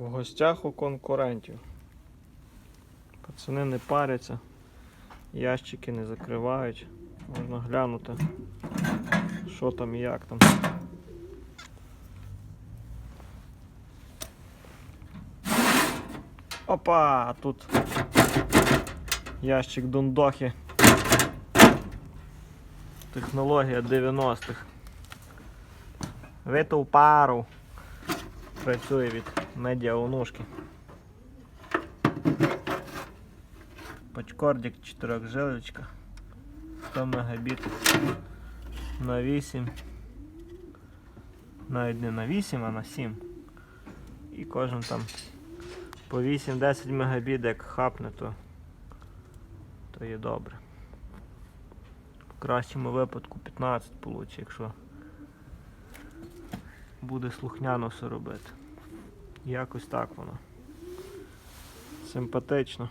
В гостях у конкурентів. Пацани не паряться, ящики не закривають. Можна глянути, що там і як там. Опа, тут ящик Дондохи. Технологія 90-х. Витов пару. Працює від медіаонушки. Пачкордик 4 жилочка. 100 мегабіт на 8. Навіть не на 8, а на 7. І кожен там по 8-10 мегабіт як хапне, то, то є добре. В кращому випадку 15 получить, якщо буде слухняно все робити. Якось так воно. Симпатично.